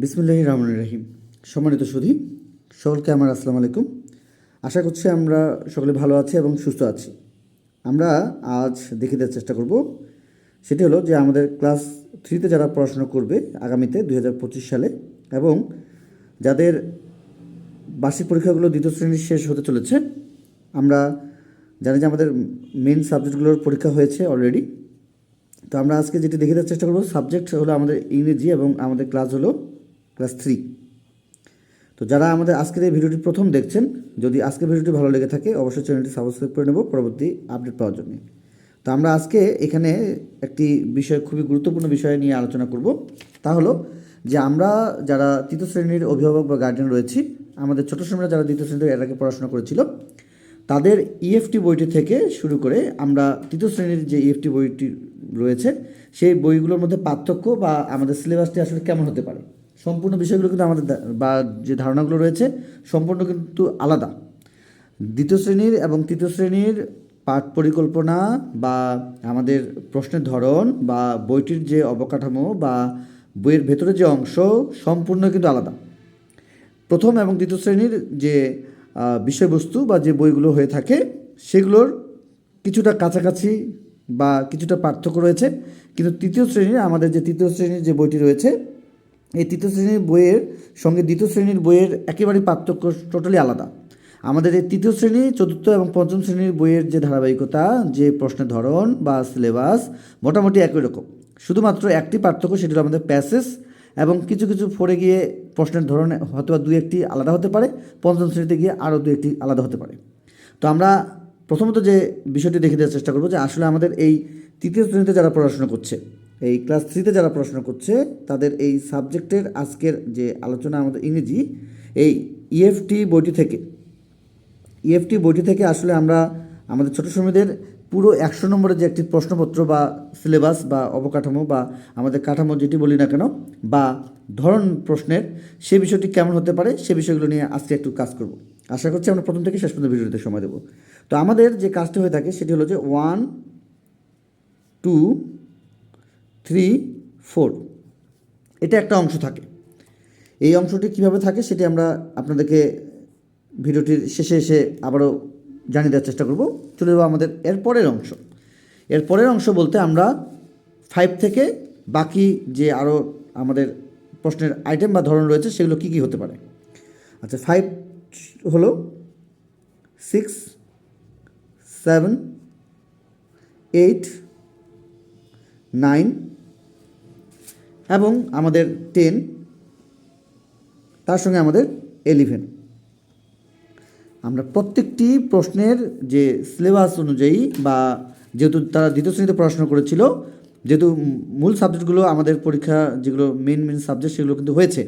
বিসমুল্লাহ রহমান রহিম। সম্মানিত সুধী, সকলকে আমার আসসালামু আলাইকুম। আশা করছি আমরা সকলে ভালো আছি এবং সুস্থ আছি। আমরা আজ দেখে দেওয়ার চেষ্টা করব, সেটি হলো যে আমাদের ক্লাস থ্রিতে যারা পড়াশোনা করবে আগামীতে দু হাজার পঁচিশ সালে এবং যাদের বার্ষিক পরীক্ষাগুলো দ্বিতীয় শ্রেণির শেষ হতে চলেছে, আমরা জানি যে আমাদের মেন সাবজেক্টগুলোর পরীক্ষা হয়েছে অলরেডি তো আমরা আজকে যেটি দেখে দেওয়ার চেষ্টা করব সাবজেক্ট হলো আমাদের ইংরেজি এবং আমাদের ক্লাস হলো ক্লাস থ্রি। তো যারা আমাদের আজকের এই ভিডিওটি প্রথম দেখছেন, যদি আজকের ভিডিওটি ভালো লেগে থাকে, অবশ্যই চ্যানেলটি সাবস্ক্রাইব করে নেব, পরবর্তী আপডেট পাওয়ার জন্য। তো আমরা আজকে এখানে একটি বিষয়, খুবই গুরুত্বপূর্ণ বিষয় নিয়ে আলোচনা করব। তা হলো যে আমরা যারা তৃতীয় শ্রেণির অভিভাবক বা গার্ডিয়ান রয়েছি, আমাদের ছোটো শ্রেণীরা যারা দ্বিতীয় শ্রেণীতে এর আগে পড়াশোনা করেছিল, তাদের ইএফটি বইটি থেকে শুরু করে আমরা তৃতীয় শ্রেণির যে ইএফটি বইটি রয়েছে, সেই বইগুলোর মধ্যে পার্থক্য বা আমাদের সিলেবাসটি আসলে কেমন হতে পারে? সম্পূর্ণ বিষয়গুলো কিন্তু আমাদের বা যে ধারণাগুলো রয়েছে, সম্পূর্ণ কিন্তু আলাদা। দ্বিতীয় শ্রেণির এবং তৃতীয় শ্রেণির পাঠ পরিকল্পনা বা আমাদের প্রশ্নের ধরন বা বইটির যে অবকাঠামো বা বইয়ের ভেতরে যে অংশ সম্পূর্ণ কিন্তু আলাদা। প্রথম এবং দ্বিতীয় শ্রেণির যে বিষয়বস্তু বা যে বইগুলো হয়ে থাকে, সেগুলোর কিছুটা কাছাকাছি বা কিছুটা পার্থক্য রয়েছে। কিন্তু তৃতীয় শ্রেণির আমাদের যে তৃতীয় শ্রেণির যে বইটি রয়েছে এই তৃতীয় শ্রেণির বইয়ের সঙ্গে দ্বিতীয় শ্রেণির বইয়ের একেবারেই পার্থক্য টোটালি আলাদা। আমাদের এই তৃতীয় শ্রেণি, চতুর্থ এবং পঞ্চম শ্রেণির বইয়ের যে ধারাবাহিকতা, যে প্রশ্নের ধরন বা সিলেবাস মোটামুটি একই রকম। শুধুমাত্র একটি পার্থক্য, সেটি হলো আমাদের প্যাসেজ এবং কিছু কিছু ফোরে গিয়ে প্রশ্নের ধরনে হয়তো বা দুই একটি আলাদা হতে পারে, পঞ্চম শ্রেণীতে গিয়ে আরও দু একটি আলাদা হতে পারে। তো আমরা প্রথমত যে বিষয়টি দেখে দেওয়ার চেষ্টা করব যে আসলে আমাদের এই তৃতীয় শ্রেণীতে যারা পড়াশোনা করছে এই ক্লাস থ্রিতে যারা পড়াশোনা করছে, তাদের এই সাবজেক্টের আজকের যে আলোচনা আমাদের ইংরেজি, এই ইএফটি বইটি থেকে। ইএফটি বইটি থেকে আসলে আমরা আমাদের ছোটো শ্রমিকদের পুরো একশো নম্বরের যে একটি প্রশ্নপত্র বা সিলেবাস বা অবকাঠামো বা আমাদের কাঠামো যেটি বলি না কেন, বা ধরন প্রশ্নের, সে বিষয়টি কেমন হতে পারে, সে বিষয়গুলো নিয়ে আজকে একটু কাজ করব। আশা করছি আমরা প্রথম থেকে শেষ পর্যন্ত ভিডিওতে সময় দেবো। তো আমাদের যে কাজটি হয়ে থাকে, সেটি হলো যে ওয়ান টু থ্রি, ফোর। এটা একটা অংশ থাকে। এই অংশটি কীভাবে থাকে সেটি আমরা আপনাদেরকে ভিডিওটির শেষে এসে আবারও জানিয়ে দেওয়ার চেষ্টা করব। চলে যাব আমাদের এর পরের অংশ। এর পরের অংশ বলতে আমরা ফাইভ থেকে বাকি যে আরও আমাদের প্রশ্নের আইটেম বা ধরন রয়েছে, সেগুলো কী কী হতে পারে? আচ্ছা ফাইভ হলো সিক্স সেভেন এইট নাইন এবং আমাদের টেন তার সঙ্গে আমাদের এলিভেন আমরা প্রত্যেকটি প্রশ্নের যে সিলেবাস অনুযায়ী বা যেহেতু তারা দ্বিতীয় শ্রেণীতে পড়াশোনা করেছিল, যেহেতু মূল সাবজেক্টগুলো আমাদের পরীক্ষা যেগুলো মেন মেন সাবজেক্ট সেগুলো কিন্তু হয়েছে।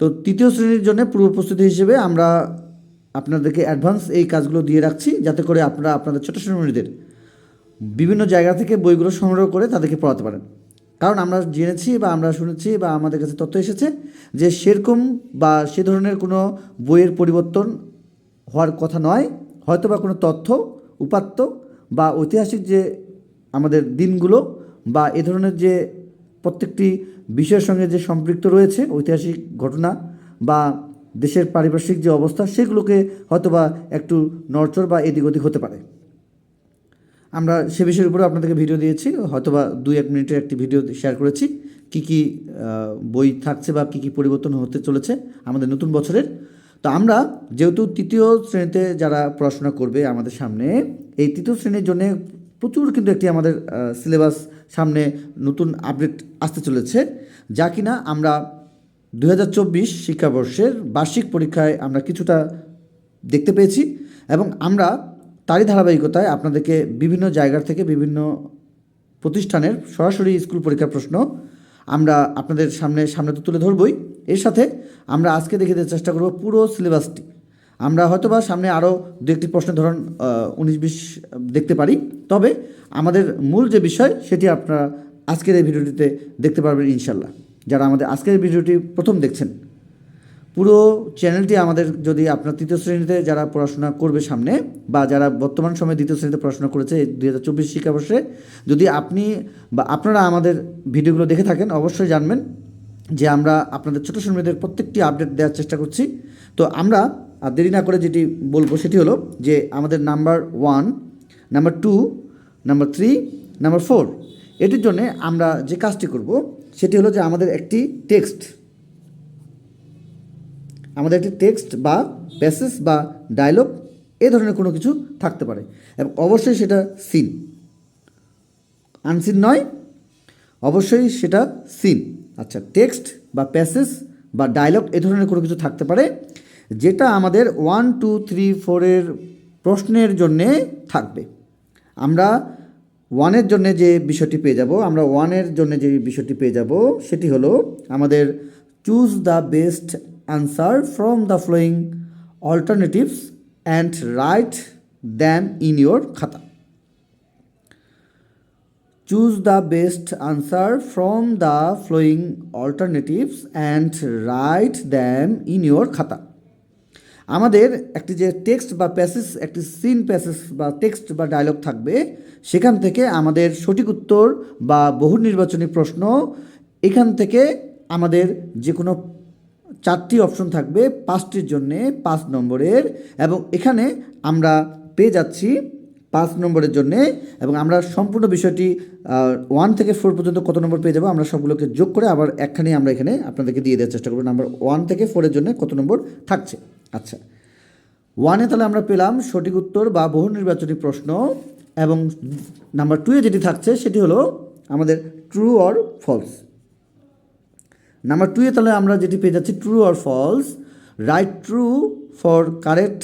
তো তৃতীয় শ্রেণির জন্য পূর্ব প্রস্তুতি হিসেবে আমরা আপনাদেরকে অ্যাডভান্স এই কাজগুলো দিয়ে রাখছি, যাতে করে আপনারা আপনাদের ছোটো শ্রেণীদের বিভিন্ন জায়গা থেকে বইগুলো সংগ্রহ করে তাদেরকে পড়াতে পারেন। কারণ আমরা জেনেছি বা আমরা শুনেছি বা আমাদের কাছে তথ্য এসেছে যে সেরকম বা সে ধরনের কোনো বইয়ের পরিবর্তন হওয়ার কথা নয়। হয়তো বা কোনো তথ্য, উপাত্ত বা ঐতিহাসিক যে আমাদের দিনগুলো বা এ ধরনের যে প্রত্যেকটি বিষয়ের সঙ্গে যে সম্পৃক্ত রয়েছে, ঐতিহাসিক ঘটনা বা দেশের পারিপার্শ্বিক যে অবস্থা, সেগুলোকে হয়তো বা একটু নড়চড় বা এদিক ওদিক হতে পারে। আমরা সে বিষয়ের উপরে আপনাদেরকে ভিডিও দিয়েছি। হয়তোবা দুই, এক মিনিটের একটি ভিডিও শেয়ার করেছি। কি কি বই থাকছে বা কি কি পরিবর্তন হতে চলেছে আমাদের নতুন বছরের। তো আমরা যেহেতু তৃতীয় শ্রেণীতে যারা পড়াশোনা করবে আমাদের সামনে, এই তৃতীয় শ্রেণির জন্য প্রচুর কিন্তু একটি আমাদের সিলেবাস সামনে নতুন আপডেট আসতে চলেছে। যা কিনা আমরা দু হাজার চব্বিশ শিক্ষাবর্ষের বার্ষিক পরীক্ষায় আমরা কিছুটা দেখতে পেয়েছি এবং আমরা তারই ধারাবাহিকতায় আপনাদেরকে বিভিন্ন জায়গার থেকে বিভিন্ন প্রতিষ্ঠানের সরাসরি স্কুল পরীক্ষার প্রশ্ন আমরা আপনাদের সামনে সামনে তো তুলে ধরবই। এর সাথে আমরা আজকে দেখে দেওয়ার চেষ্টা করব পুরো সিলেবাসটি। আমরা হয়তোবা সামনে আরও দু একটি প্রশ্নের ধরন উনিশ বিশ দেখতে পারি। তবে আমাদের মূল যে বিষয় সেটি আপনারা আজকের এই ভিডিওটিতে দেখতে পারবেন ইনশাল্লাহ যারা আমাদের আজকের ভিডিওটি প্রথম দেখছেন পুরো চ্যানেলটি আমাদের যদি আপনার তৃতীয় শ্রেণীতে যারা পড়াশোনা করবে সামনে বা যারা বর্তমান সময়ে দ্বিতীয় শ্রেণীতে পড়াশোনা করেছে দুই হাজার চব্বিশ শিক্ষাবর্ষে, যদি আপনি বা আপনারা আমাদের ভিডিওগুলো দেখে থাকেন, অবশ্যই জানবেন যে আমরা আপনাদের ছোটো মেয়েদের প্রত্যেকটি আপডেট দেওয়ার চেষ্টা করছি। তো আমরা, আর দেরি না করে যেটি বলব সেটি হলো যে আমাদের number one, number two, number three, number four, এটির জন্যে আমরা যে কাজটি করব সেটি হলো যে আমাদের একটি টেক্সট আমাদের একটি টেক্সট বা প্যাসেজ বা ডায়লগ এ ধরনের কোনো কিছু থাকতে পারে। এবং অবশ্যই সেটা সিন আনসিন নয়, অবশ্যই সেটা সিন আচ্ছা টেক্সট বা প্যাসেজ বা ডায়লগ এ ধরনের কোনো কিছু থাকতে পারে, যেটা আমাদের ওয়ান টু থ্রি ফোরের প্রশ্নের জন্যে থাকবে। আমরা ওয়ানের জন্য যে বিষয়টি পেয়ে যাব, আমরা ওয়ানের জন্য যে বিষয়টি পেয়ে যাব, সেটি হলো আমাদের choose the best answer from the following alternatives and write them in your খাতা choose the best answer from the following alternatives and write them in your খাতা আমাদের একটি যে টেক্সট বা প্যাসেজ একটি সিন প্যাসেজ বা টেক্সট বা dialogue থাকবে, সেখান থেকে আমাদের সঠিক উত্তর বা বহু নির্বাচনী প্রশ্ন এখান থেকে আমাদের যে কোনো চারটি অপশন থাকবে পাঁচটির জন্যে পাঁচ নম্বরের এবং এখানে আমরা পেয়ে যাচ্ছি পাঁচ নম্বরের জন্যে এবং আমরা সম্পূর্ণ বিষয়টি ওয়ান থেকে ফোর পর্যন্ত কত নম্বর পেয়ে যাব আমরা সবগুলোকে যোগ করে আবার একখানি আমরা এখানে আপনাদেরকে দিয়ে দেওয়ার চেষ্টা করব। নাম্বার ওয়ান থেকে ফোরের জন্য কত নম্বর থাকছে? আচ্ছা। ওয়ানে তাহলে আমরা পেলাম সঠিক উত্তর বা বহু নির্বাচনী প্রশ্ন এবং নাম্বার টুয়ে যেটি থাকছে সেটি হলো আমাদের ট্রু অর ফলস নাম্বার টুয়ে তাহলে আমরা যেটি পেয়ে যাচ্ছি true or false write true for correct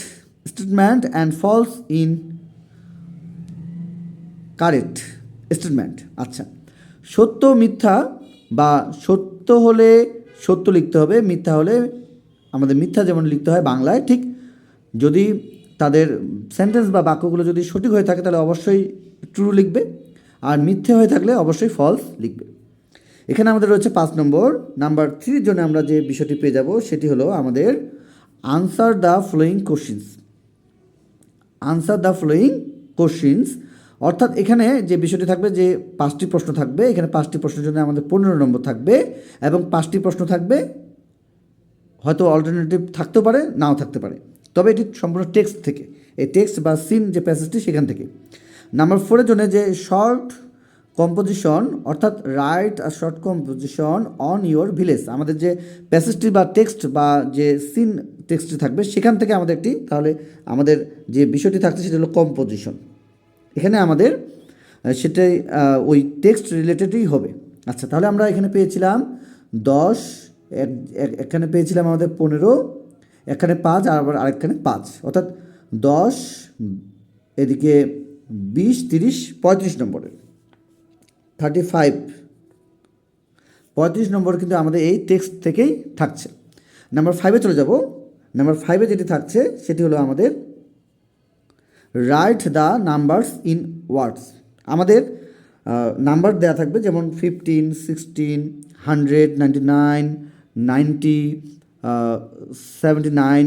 statement and false incorrect statement আচ্ছা সত্য, মিথ্যা বা সত্য হলে সত্য লিখতে হবে, মিথ্যা হলে আমাদের মিথ্যা যেমন লিখতে হয় বাংলায়, ঠিক যদি তাদের সেন্টেন্স বা বাক্যগুলো যদি সঠিক হয়ে থাকে তাহলে অবশ্যই ট্রু লিখবে, আর মিথ্যে হয়ে থাকলে অবশ্যই ফলস লিখবে। এখানে আমাদের রয়েছে পাঁচ নম্বর। নাম্বার থ্রির জন্য আমরা যে বিষয়টি পেয়ে যাব, সেটি হলো আমাদের answer the following questions answer the following questions অর্থাৎ এখানে যে বিষয়টি থাকবে, যে পাঁচটি প্রশ্ন থাকবে, এখানে পাঁচটি প্রশ্নের জন্য আমাদের পনেরো নম্বর থাকবে এবং পাঁচটি প্রশ্ন থাকবে, হয়তো অল্টারনেটিভ থাকতেও পারে, নাও থাকতে পারে। তবে এটি সম্পূর্ণ টেক্সট থেকে, এই টেক্সট বা সিন যে প্যাসেজটি সেখান থেকে। নাম্বার ফোরের জন্য যে শর্ট কম্পোজিশন অর্থাৎ write R short composition on your village আমাদের যে প্যাসেজটি বা টেক্সট বা যে সিন টেক্সটটি থাকবে, সেখান থেকে আমাদের একটি, তাহলে আমাদের যে বিষয়টি থাকছে সেটা হলো কম্পোজিশন এখানে আমাদের সেটাই ওই টেক্সট রিলেটেডই হবে। আচ্ছা তাহলে আমরা এখানে পেয়েছিলাম দশ, এক- এক- এখানে পেয়েছিলাম আমাদের পনেরো এখানে পাঁচ, আর আবার আরেকখানে পাঁচ। অর্থাৎ দশ, এদিকে বিশ, তিরিশ, পঁয়ত্রিশ নম্বরের। থার্টি ফাইভ পঁয়ত্রিশ নম্বর কিন্তু আমাদের এই টেক্সট থেকেই থাকছে। নাম্বার ফাইভে চলে যাব। নাম্বার ফাইভে যেটি থাকছে, সেটি হলো আমাদের write the numbers in words আমাদের নাম্বার দেওয়া থাকবে যেমন fifteen sixteen hundred ninety nine ninety seventy nine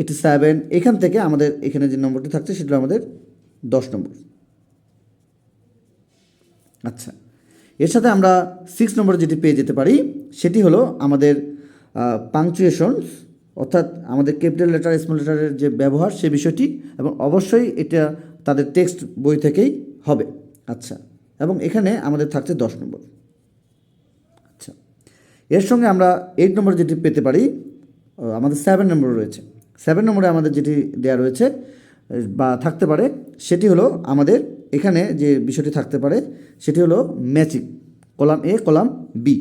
eighty seven এখান থেকে আমাদের এখানে যে নম্বরটি থাকছে, সেটা আমাদের দশ নম্বর। আচ্ছা। এর সাথে আমরা সিক্স নম্বরে যেটি পেয়ে যেতে পারি, সেটি হলো আমাদের পাংচুয়েশনস অর্থাৎ আমাদের ক্যাপিটাল লেটার স্মল লেটারের যে ব্যবহার, সে বিষয়টি, এবং অবশ্যই এটা তাদের টেক্সট বই থেকেই হবে। আচ্ছা এবং এখানে আমাদের থাকছে দশ নম্বর আচ্ছা এর সঙ্গে আমরা এইট নম্বর যেটি পেতে পারি আমাদের সেভেন নম্বর রয়েছে। সেভেন নম্বরে আমাদের যেটি দেওয়া রয়েছে বা থাকতে পারে, সেটি হলো আমাদের এখানে যে বিষয়টি থাকতে পারে, সেটি হলো matching column A, column B.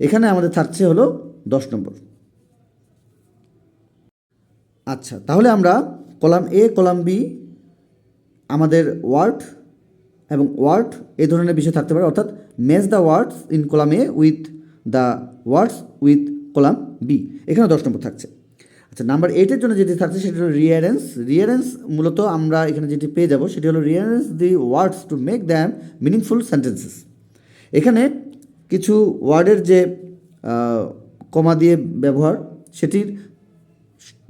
এখানে আমাদের থাকছে হলো দশ নম্বর। আচ্ছা তাহলে আমরা কলাম এ, কলাম বি, আমাদের ওয়ার্ড এবং ওয়ার্ড এ ধরনের বিষয় থাকতে পারে, অর্থাৎ match the words in column A with the words with column B. এখানে দশ নম্বর থাকছে। আচ্ছা নাম্বার এইটের জন্য যেটি থাকছে সেটি হলো রিয়ারেন্স রিয়ারেন্স মূলত আমরা এখানে যেটি পেয়ে যাব সেটি হলো rearrange the words to make them meaningful sentences এখানে কিছু ওয়ার্ডের যে কমা দিয়ে ব্যবহার, সেটির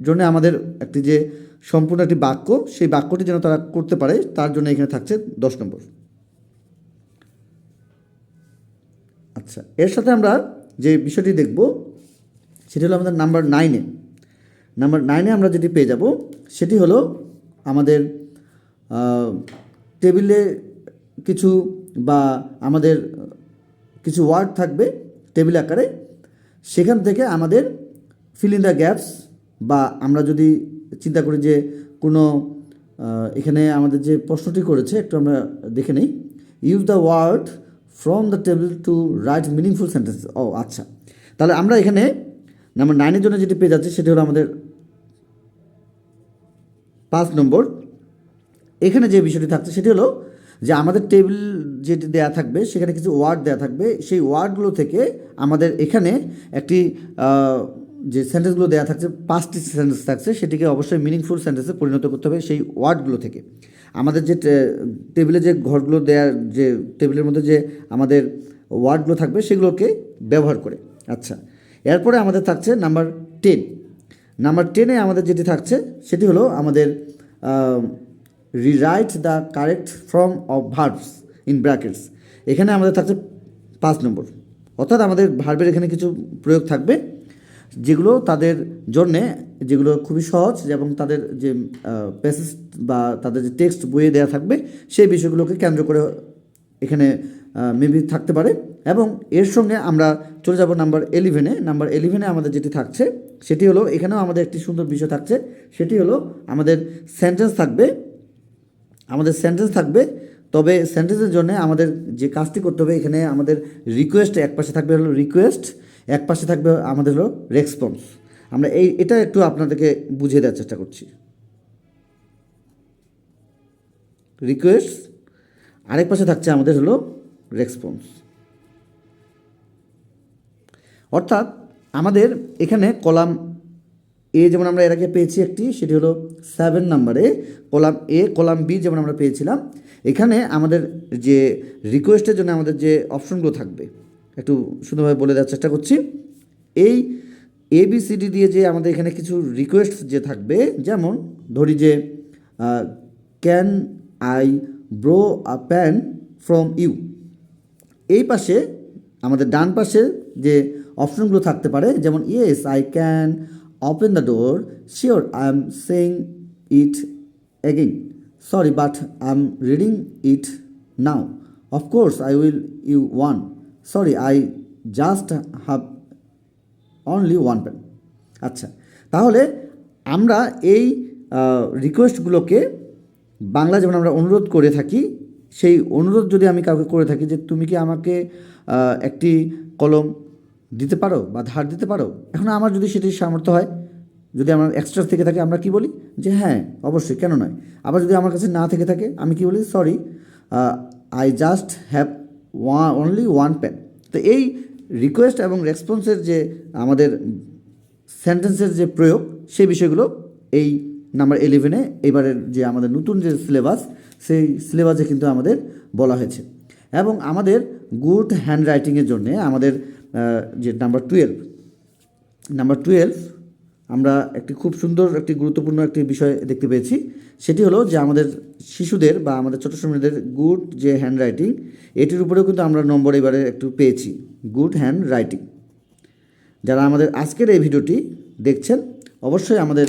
জন্য আমাদের একটি যে সম্পূর্ণ একটি বাক্য, সেই বাক্যটি যেন তারা করতে পারে, তার জন্য এখানে থাকছে দশ নম্বর। আচ্ছা এর সাথে আমরা যে বিষয়টি দেখব, সেটি হলো আমাদের নাম্বার নাইনে নাম্বার নাইনে আমরা যেটি পেয়ে যাব, সেটি হলো আমাদের টেবিলে কিছু বা আমাদের, কিছু ওয়ার্ড থাকবে টেবিল আকারে। সেখান থেকে আমাদের ফিল ইন দ্য গ্যাপস বা আমরা যদি চিন্তা করি যে কোনো এখানে আমাদের যে প্রশ্নটি করেছে, একটু আমরা দেখে নিই। Use the word from the table to write meaningful sentence ও আচ্ছা। তাহলে আমরা এখানে নাম্বার নাইনের জন্য যেটি পেয়ে যাচ্ছি, সেটি হলো আমাদের পাঁচ নম্বর, এখানে যে বিষয়টি থাকছে সেটি হলো যে আমাদের টেবিল যেটি দেয়া থাকবে, সেখানে কিছু ওয়ার্ড দেয়া থাকবে। সেই ওয়ার্ডগুলো থেকে আমাদের এখানে একটি যে সেন্টেন্সগুলো দেওয়া থাকছে, পাঁচটি সেন্টেন্স থাকছে, সেটিকে অবশ্যই মিনিংফুল সেন্টেন্সে পরিণত করতে হবে সেই ওয়ার্ডগুলো থেকে। আমাদের যে টেবিলে যে ঘরগুলো দেওয়ার যে টেবিলের মধ্যে যে আমাদের ওয়ার্ডগুলো থাকবে, সেগুলোকে ব্যবহার করে। আচ্ছা এরপরে আমাদের থাকছে নাম্বার টেন। নাম্বার টেনে আমাদের যেটি থাকছে, সেটি হলো আমাদের rewrite the correct form of verbs in brackets এখানে আমাদের থাকছে পাঁচ নম্বর। অর্থাৎ আমাদের ভার্বের এখানে কিছু প্রয়োগ থাকবে, যেগুলো তাদের জন্যে, যেগুলো খুবই সহজ এবং তাদের যে প্যাসেজ বা তাদের যে টেক্সট বইয়ে দেওয়া থাকবে, সেই বিষয়গুলোকে কেন্দ্র করে এখানে মেবি থাকতে পারে। এবং এর সঙ্গে আমরা চলে যাব নাম্বার এলিভেনে নাম্বার এলিভেনে আমাদের যেটি থাকছে, সেটি হলো, এখানেও আমাদের একটি সুন্দর বিষয় থাকছে। সেটি হলো, আমাদের সেন্টেন্স থাকবে। আমাদের সেন্টেন্স থাকবে, তবে সেন্টেন্সের জন্য আমাদের যে কাজটি করতে হবে, এখানে আমাদের রিকোয়েস্ট এক পাশে থাকবে হলো রিকোয়েস্ট এক পাশে থাকবে আমাদের হলো রেসপন্স আমরা এই, এটা একটু আপনাদেরকে বুঝিয়ে দেওয়ার চেষ্টা করছি। রিকোয়েস্ট আরেক পাশে থাকছে আমাদের হলো রেসপন্স। অর্থাৎ আমাদের এখানে কলাম এ যেমন আমরা এর আগে পেয়েছি একটি, সেটি হলো সেভেন নাম্বারে কলাম এ কলাম বি যেমন আমরা পেয়েছিলাম। এখানে আমাদের যে রিকোয়েস্টের জন্য আমাদের যে অপশনগুলো থাকবে, একটু সুন্দরভাবে বলে দেওয়ার চেষ্টা করছি। এই এ বি সি ডি দিয়ে যে আমাদের এখানে কিছু রিকোয়েস্ট যে থাকবে, যেমন ধরি যে can I borrow a pen from you এই পাশে, আমাদের ডান পাশে যে অপশনগুলো থাকতে পারে, যেমন yes I can open the door sure I am saying it again sorry but I am reading it now of course I will you one sorry I just have only one pen আচ্ছা তাহলে আমরা এই রিকোয়েস্টগুলোকে বাংলা যেমন আমরা অনুরোধ করে থাকি সেই অনুরোধ যদি আমি কাউকে করে থাকি যে তুমি কি আমাকে একটি কলম দিতে পারো বা ধার দিতে পারো? এখন আমার যদি সেটির সামর্থ্য হয়, যদি আমার এক্সট্রা থেকে থাকে, আমরা কি বলি? যে হ্যাঁ অবশ্যই, কেন নয়? আবার যদি আমার কাছে না থেকে থাকে, আমি কি বলি? Sorry I just have one only one pen তো এই রিকোয়েস্ট এবং রেসপন্সের যে আমাদের সেন্টেন্সের যে প্রয়োগ, সেই বিষয়গুলো এই নাম্বার ইলেভেনে এবারের যে আমাদের নতুন যে সিলেবাস সেই সিলেবাসে কিন্তু আমাদের বলা হয়েছে। এবং আমাদের গুড হ্যান্ড রাইটিংয়ের জন্যে আমাদের যে নাম্বার টুয়েলভ নাম্বার টুয়েলভ আমরা একটি খুব সুন্দর, একটি গুরুত্বপূর্ণ একটি বিষয় দেখতে পেয়েছি। সেটি হলো যে আমাদের শিশুদের বা আমাদের ছোটো শ্রমিকদের গুড যে হ্যান্ড রাইটিং এটির উপরেও কিন্তু আমরা নম্বর এবারে একটু পেয়েছি, গুড হ্যান্ড রাইটিং যারা আমাদের আজকের এই ভিডিওটি দেখছেন, অবশ্যই আমাদের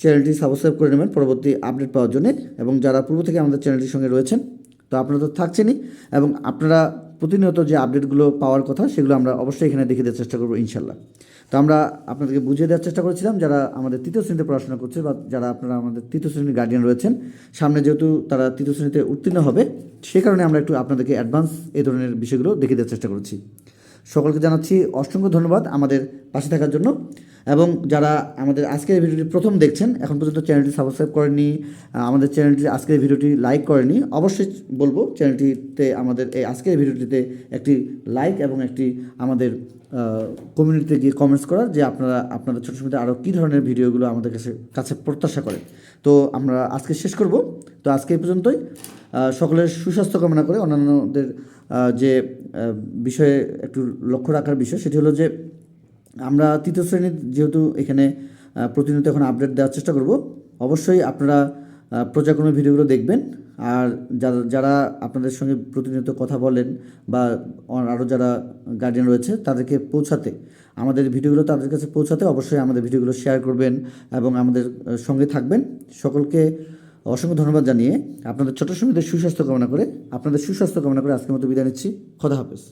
চ্যানেলটি সাবস্ক্রাইব করে নেবেন, পরবর্তী আপডেট পাওয়ার জন্য। এবং যারা পূর্ব থেকে আমাদের চ্যানেলটির সঙ্গে রয়েছেন, তো আপনারা তো থাকছেনই। এবং আপনারা প্রতিনিয়ত যে আপডেটগুলো পাওয়ার কথা, সেগুলো আমরা অবশ্যই এখানে দেখে দেওয়ার চেষ্টা করব, ইনশাল্লাহ। তো আমরা আপনাদেরকে বুঝিয়ে দেওয়ার চেষ্টা করেছিলাম, যারা আমাদের তৃতীয় শ্রেণীতে পড়াশোনা করছে বা যারা আপনারা আমাদের তৃতীয় শ্রেণির গার্ডিয়ান রয়েছেন, সামনে যেহেতু তারা তৃতীয় শ্রেণীতে উত্তীর্ণ হবে, সে কারণে আমরা একটু আপনাদেরকে অ্যাডভান্স এই ধরনের বিষয়গুলো দেখে দেওয়ার চেষ্টা করেছি। সকলকে জানাচ্ছি অসংখ্য ধন্যবাদ আমাদের পাশে থাকার জন্য। এবং যারা আমাদের আজকের ভিডিওটি প্রথম দেখছেন, এখন পর্যন্ত চ্যানেলটি সাবস্ক্রাইব করেনি আমাদের চ্যানেলটি আজকের ভিডিওটি লাইক করেনি অবশ্যই বলব চ্যানেলটিতে আমাদের এই আজকের ভিডিওটিতে একটি লাইক এবং একটি আমাদের কমিউনিটিতে গিয়ে কমেন্টস করার যে আপনারা, আপনাদের ছোটো সময় আরও কী ধরনের ভিডিওগুলো আমাদের কাছে কাছে প্রত্যাশা করেন। তো আমরা আজকে শেষ করব। তো আজকে এই পর্যন্তই। সকলের সুস্বাস্থ্য কামনা করে অন্যান্যদের যে বিষয়ে একটু লক্ষ্য রাখার বিষয় সেটি হলো যে, আমরা তৃতীয় শ্রেণির যেহেতু এখানে প্রতিনিয়ত এখন আপডেট দেওয়ার চেষ্টা করব। অবশ্যই আপনারা প্রচারক্রমের ভিডিওগুলো দেখবেন। আর যারা যারা আপনাদের সঙ্গে প্রতিনিয়ত কথা বলেন বা আরও যারা গার্ডিয়ান রয়েছে, তাদেরকে পৌঁছাতে, আমাদের ভিডিওগুলো তাদের কাছে পৌঁছাতে অবশ্যই আমাদের ভিডিওগুলো শেয়ার করবেন এবং আমাদের সঙ্গে থাকবেন। সকলকে অসংখ্য ধন্যবাদ জানিয়ে আপনাদের ছোট সমিতির সুস্বাস্থ্য কামনা করে, আপনাদের সুস্বাস্থ্য কামনা করে আজকের মতো বিদায় নিচ্ছি। খোদা হাফেজ।